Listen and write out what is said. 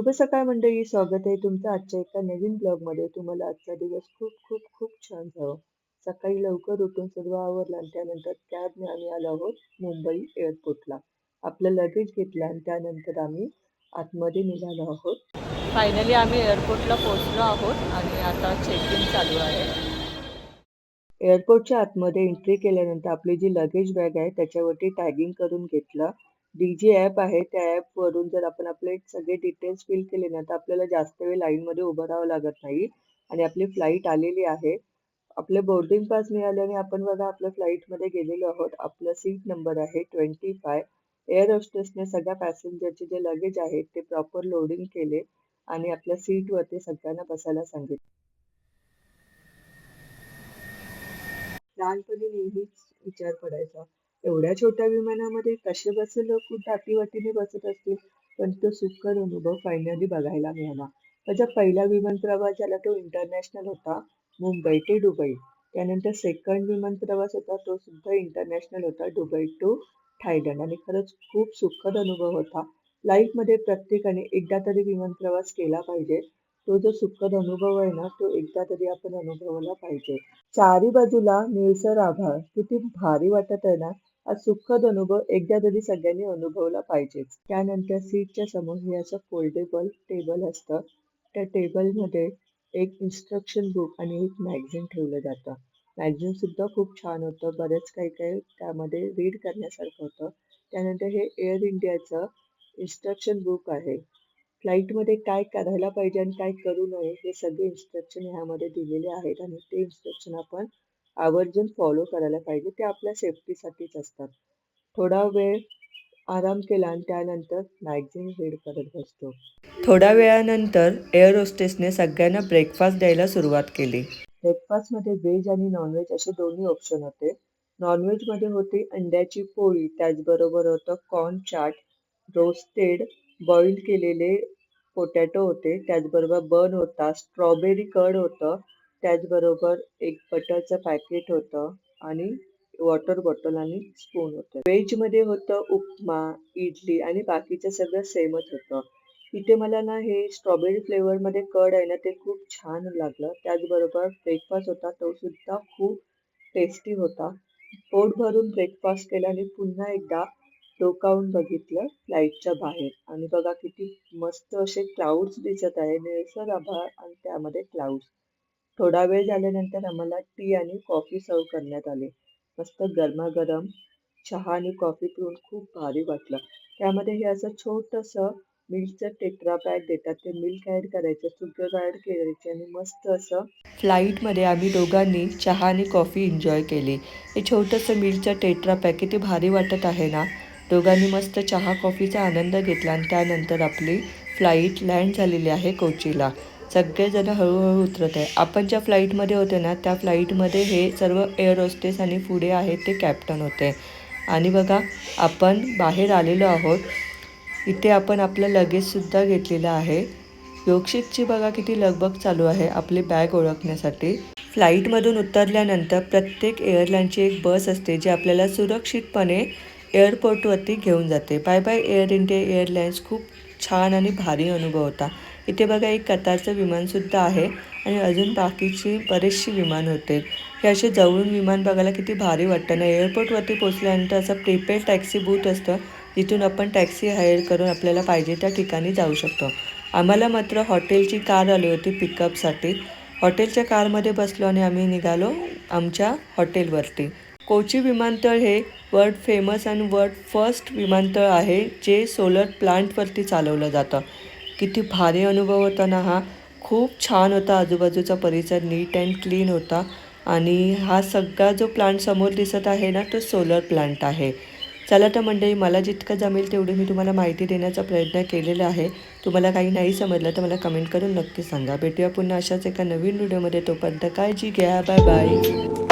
शुभ सकाळ मंडळी स्वागत आहे तुमचं आजच्या एका नवीन ब्लॉगमध्ये. तुम्हाला आजचा दिवस खूप खूप खूप छान जावं. सकाळी लवकर उठून सर्व आवरलं आणि त्यानंतर कॅबने आम्ही आलो आहोत मुंबई एअरपोर्टला. आपलं लगेज घेतलं आणि त्यानंतर आम्ही आतमध्ये निघालो आहोत. फायनली आम्ही एअरपोर्टला पोहोचलो आहोत आणि आता चेक इन चालू आहे. एअरपोर्टच्या आतमध्ये एंट्री केल्यानंतर आपली जी लगेज बॅग आहे त्याच्यावरती टॅगिंग करून घेतलं. डी जी ॲप आहे त्या ॲपवरून जर आपण आपले सगळे डिटेल्स फिल केले ना तर आपल्याला जास्त वेळ लाईनमध्ये उभं राहावं लागत नाही. आणि आपली फ्लाईट आलेली आहे. आपले बोर्डिंग पास मिळाल्याने आपण बघा आपल्या फ्लाईटमध्ये गेलेलो आहोत. आपलं सीट नंबर आहे ट्वेंटी फाय एअर होस्टेसने सगळ्या पॅसेंजरचे जे लगेज आहेत ते प्रॉपर लोडिंग केले आणि आपल्या सीटवरती सगळ्यांना बसायला सांगितले. लहानपणी नेहमीच विचार पडायचा. एवढ्या छोट्या विमानामध्ये कसे बसे लोक? दाटीवाटीने बसत असतील. पण तो सुखद अनुभव फायनली बघायला मिळाला. माझा पहिला विमान प्रवास झाला तो इंटरनॅशनल होता. मुंबई ते दुबई. त्यानंतर सेकंड विमान प्रवास होता तो सुद्धा इंटरनॅशनल होता दुबई टू थायलंड. आणि खरंच खूप सुखद अनुभव होता. लाईफमध्ये प्रत्येकाने एकदा तरी विमान प्रवास केला पाहिजे. तो जो सुखद अनुभव आहे ना तो एकदा तरी आपण अनुभवला पाहिजे. चारी बाजूला निळसर आभाळ. किती भारी वाटत आहे ना? हा सुखद अनुभव एकदा तरी सगळ्यांनी अनुभवला पाहिजेच. त्यानंतर सीटच्या समोर हे असं फोल्डेबल टेबल असतं. त्या टेबलमध्ये एक इन्स्ट्रक्शन बुक आणि एक मॅगझिन ठेवलं जातं. मॅगझिन सुद्धा खूप छान होतं. बरंच काही काही त्यामध्ये रीड करण्यासारखं होतं. त्यानंतर हे एअर इंडियाचं इन्स्ट्रक्शन बुक आहे. फ्लाईटमध्ये काय करायला पाहिजे आणि काय करू नये हे सगळे इन्स्ट्रक्शन ह्यामध्ये दिलेले आहेत आणि ते इन्स्ट्रक्शन आपण आवर्जून फॉलो करायला पाहिजे. ते आपल्या सेफ्टीसाठीच असतात. थोडा वेळ आराम केला आणि त्यानंतर मॅगझिन रीड करत बसतो. थोड्या वेळानंतर एअर होस्टेसने सगळ्यांना ब्रेकफास्ट द्यायला सुरुवात केली. ब्रेकफास्टमध्ये व्हेज आणि नॉनव्हेज असे दोन्ही ऑप्शन होते. नॉनव्हेजमध्ये होती अंड्याची पोळी त्याचबरोबर होतं कॉर्न चाट रोस्टेड बॉईल केलेले पोटॅटो होते. त्याचबरोबर बन होता स्ट्रॉबेरी कर्ड होतं. त्याचबरोबर एक बटरचं पॅकेट होतं आणि वॉटर बॉटल आणि स्पून होतं. व्हेजमध्ये होतं उपमा इडली आणि बाकीचं सगळं सेमच होतं. इथे मला ना हे स्ट्रॉबेरी फ्लेवरमध्ये कड आहे ना ते खूप छान लागलं. त्याचबरोबर ब्रेकफास्ट होता तो सुद्धा खूप टेस्टी होता. पोट भरून ब्रेकफास्ट केला आणि पुन्हा एकदा डोकावून बघितलं फ्लाईटच्या बाहेर. आणि बघा किती मस्त असे क्लाउड्स दिसत आहे. निळसर आभाळ आणि त्यामध्ये क्लाउड्स थोडा वेळ झाल्यानंतर आम्हाला टी आणि कॉफी सर्व करण्यात आली. मस्त गरमागरम चहा आणि कॉफी पिऊन खूप भारी वाटलं. त्यामध्ये हे असं छोटंसं मिल्कचं टेट्रा पॅक देतात. ते मिल्क ॲड करायचं सुगर ॲड करायचे आणि मस्त असं फ्लाईटमध्ये आम्ही दोघांनी चहा आणि कॉफी एन्जॉय केली. हे छोटंसं मिल्कचं टेट्रा पॅक किती भारी वाटत आहे ना? दोघांनी मस्त चहा कॉफीचा आनंद घेतला आणि त्यानंतर आपली फ्लाईट लँड झालेली आहे कोचीला. सगळेजण हळूहळू उतरत आहे. आपण ज्या फ्लाईटमध्ये होते ना त्या फ्लाईटमध्ये हे सर्व एअर होस्टेस आणि पुढे आहेत ते कॅप्टन होते. आणि बघा आपण बाहेर आलेलो आहोत. इथे आपण आपलं लगेजसुद्धा घेतलेलं आहे. योगशितची बघा किती लगबग चालू आहे आपली बॅग ओळखण्यासाठी. फ्लाईटमधून उतरल्यानंतर प्रत्येक एअरलाईनची एक बस असते जी आपल्याला सुरक्षितपणे एअरपोर्टवरती घेऊन जाते. Bye bye Air India Airlines. खूप छान आणि भारी अनुभव होता. इथे बघा एक कतारचं विमानसुद्धा आहे आणि अजून बाकीची बरेचशी विमान होते. हे असे जवळून विमान बघायला किती भारी वाटतं ना. एअरपोर्टवरती पोचल्यानंतर असं प्रिपेड टॅक्सी बूथ असतं. जिथून आपण टॅक्सी हायर करून आपल्याला पाहिजे त्या ठिकाणी जाऊ शकतो. आम्हाला मात्र हॉटेलची कार आली होती पिकअपसाठी हॉटेलच्या कारमध्ये बसलो आणि आम्ही निघालो आमच्या हॉटेलवरती. कोची विमानतळ हे वर्ल्ड फेमस आणि वर्ल्ड फर्स्ट विमानतळ आहे जे सोलर प्लांटवरती चालवलं जातं. किती भारी अनुभव होता ना हा. खूप छान होता. आजूबाजूचा परिसर नीट अँड क्लीन होता. आणि हा सगळा जो प्लांट समोर दिसत आहे ना तो सोलर प्लांट आहे. चला तर मंडळी मला जितकं जमेल तेवढी मी तुम्हाला माहिती देण्याचा प्रयत्न केलेला आहे. तुम्हाला काही नाही समजलं तर मला कमेंट करून नक्की सांगा. भेटूया पुन्हा अशाच एका नवीन व्हिडिओमध्ये. तोपर्यंत काळजी घ्या. Bye bye.